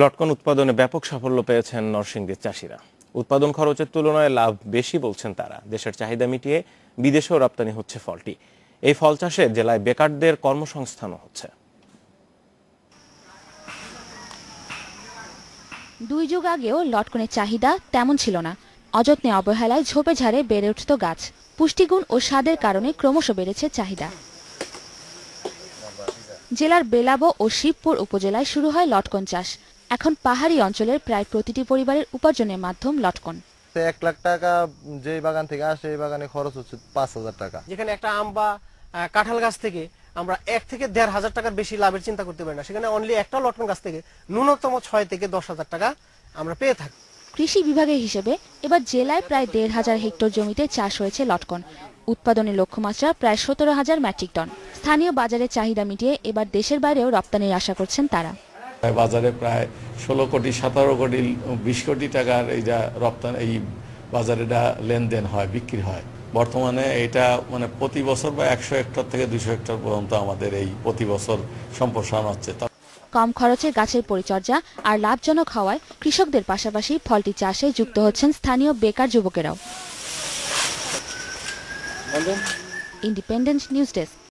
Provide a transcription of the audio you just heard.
লটকন উৎপাদনে ব্যাপক সাফল্য পেয়েছেন নরসিংদীর চাষিরা। উৎপাদন খরচের তুলনায় লাভ বেশি বলছেন তারা। দেশের চাহিদা মিটিয়ে বিদেশেও রপ্তানি হচ্ছে ফলটি। এই ফল চাষে জেলায় বেকারদের কর্মসংস্থানও হচ্ছে। দুই যুগ আগেও লটকনের চাহিদা তেমন ছিল না। অযত্নে অবহেলায় ঝোপে ঝাড়ে বেড়ে উঠত গাছ। পুষ্টিগুণ ও স্বাদের কারণে ক্রমশ বেড়েছে চাহিদা। জেলার বেলাবো ও শিবপুর উপজেলায় শুরু হয় লটকন চাষ। এখন পাহাড়ি অঞ্চলের প্রায় প্রতিটি পরিবারের উপার্জনের মাধ্যম লটকন। এক লাখ টাকা যে বাগান থেকে আসে এই বাগানে খরচ হচ্ছে পাঁচ হাজার টাকা। যেখানে একটা আম বা কাঁঠাল গাছ থেকে আমরা এক থেকে দেড় হাজার টাকার বেশি লাভের চিন্তা করতে পারি না। সেখানে অনলি একটা লটকন গাছ থেকে ন্যূনতম ছয় থেকে দশ হাজার টাকা আমরা পেয়ে থাকি। কৃষি বিভাগের হিসেবে এবার জেলায় প্রায় দেড় হাজার হেক্টর জমিতে চাষ হয়েছে লটকন। উৎপাদনের লক্ষ্যমাত্রা প্রায় সতেরো হাজার মেট্রিক টন। স্থানীয় বাজারে চাহিদা মিটিয়ে এবার দেশের বাইরেও রপ্তানির আশা করছেন তারা। বাজারে প্রায় ষোলো কোটি সতেরো কোটি বিশ কোটি টাকার এই যা রপ্তানি এই বাজারে এটা লেনদেন হয় বিক্রি হয়। বর্তমানে এটা মানে প্রতি বছর বা একশো হেক্টর থেকে দুশো হেক্টর পর্যন্ত আমাদের এই প্রতি বছর সম্প্রসারণ হচ্ছে। কম খরচে গাছের পরিচর্যা আর লাভজনক হওয়ায় কৃষকদের পাশাপাশি ফলটি চাষে যুক্ত হচ্ছেন স্থানীয় বেকার যুবকেরাও। Independent news desk